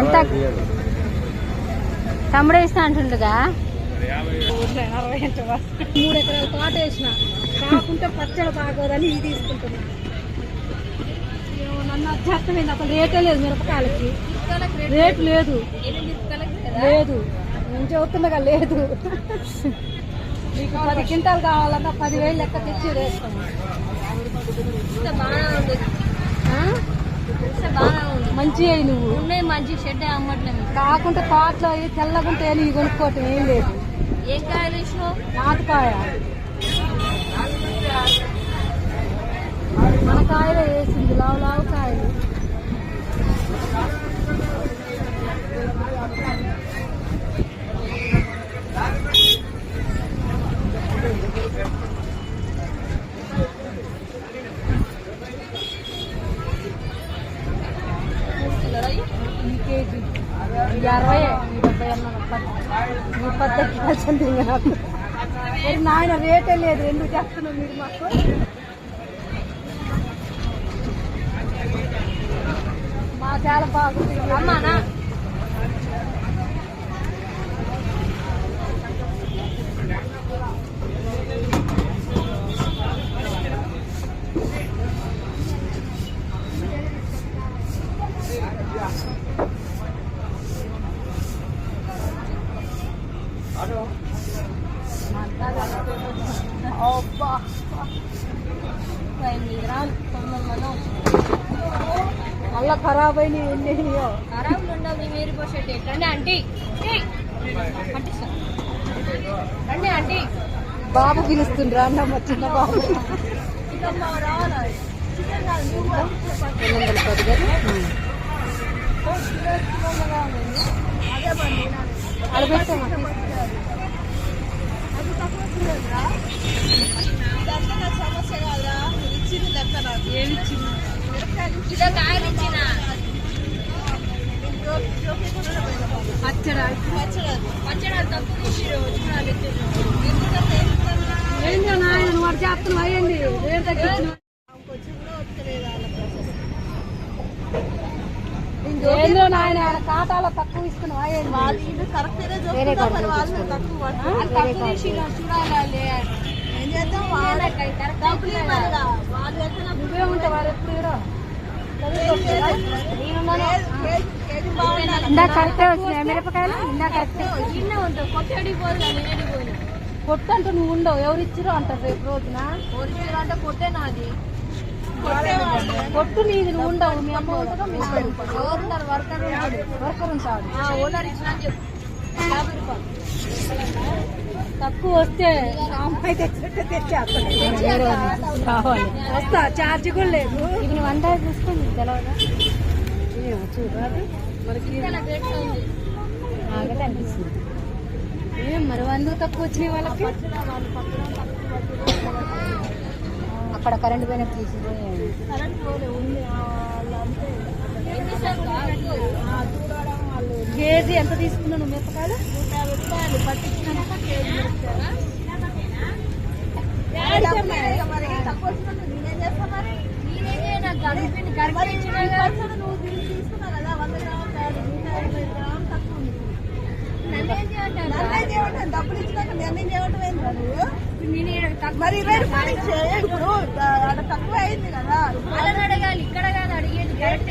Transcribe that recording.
ఎంత తమ్ముడు వేస్తా అంటుండగా? మూడు ఎకరాల తోట వేసిన. కాకుంటే పచ్చడి బాగోదని ఇది తీసుకుంటున్నా. నన్ను అధ్యర్థమైంది అసలు రేటే లేదు మిరపకాయలకి. రేటు లేదు. లేదు. నేను చెబుతుండగా లేదు. మీకు పది క్వింటాలు కావాలన్నా పదివేలు లెక్క తెచ్చి వేస్తాము ఉంది మంచి అయి నువ్వు. ఉన్నాయి మంచి షెడ్ అమ్మట్లేదు. కాకుంటే తోటలో అవి తెల్లగుంటే ఇవి కొనుక్కోవటం ఏం లేదు. ఏం కాయలు వేసినావు నాటుకాయ మన కాయలే వేసింది లావు లావు కాయలు ఈ కేజీ ఈ అరవై డెబ్బై అన్న పది నాకు మరి నాయన రేటే లేదు ఎందుకు చేస్తున్నావు మీరు మాకు. మా చాలా బాగుంది. అమ్మానా గ్రాములు తొమ్మిది మందం మళ్ళా ఖరాబ్ అయినాయి ఎన్ని అయినాయో. ఖరాబులు ఉండవు మీరు పోసేటి రండి ఆంటీ. రండి ఆంటీ. బాబు పిలుస్తుండ్రు అన్నమ్మ చిన్న బాబు. కిలో కాయలు ఇచ్చిన. పచ్చడా పచ్చడి తక్కువ తీసిరు చూడాలి ఏంటో నాయన నువ్వు అటు చేస్తున్నావు అయ్యండి. రేటు తగ్గించిన ఏందో నాయన ఆయన ఖాతాలో తక్కువ అయ్యండి. వేరే కాడ తక్కువ నువ్వే ఉంటావు ఎప్పుడు ఇవ్వరు. ఇందాక కరెక్టే వచ్చినాయి. మిరపకాయలు? ఇందాక కరెక్టే. కొట్టు అంటూ నువ్వు ఉండవు. ఎవరు ఇచ్చిరో అంటారు రేపు రోజున? అంటే కొట్టే నాది. కొట్టు నీది నువ్వు ఉండవు. మీ అమ్మ ఉంటుందో మీ ఎవరున్నారు వర్కర్ ఉంటాడు. వర్కర్ ఉంటాడు. ఓనర్ ఇచ్చిన చెప్పు యాభై రూపాయలు. తక్కువ వస్తే కావాలి. వస్తా ఛార్జ్ కూడా లేదు. ఇది నువ్వు అంతా చూసుకుంది తెలవదా? ఏమో చూడు అది మనకి చాలా రేట్లో ఉంది. బాగా అనిపిస్తుంది. ఏం మరి తక్కువ వచ్చినాయి వాళ్ళకి? అక్కడ కరెంట్ పోయిన తీసి కేజీ ఎంత తీసుకున్నాను మిరపకాయలు నేనే నాకు గడిపింది గడిపించిన డబ్బులు ఇచ్చినాక నిర్ణయం చేయటం ఏంటి నువ్వు? నేను మరి ఇరవై రూపాయలు ఇచ్చే ఇప్పుడు తక్కువ అయింది కదా. అడగాలి ఇక్కడ కాదు అడిగేది కరెక్ట్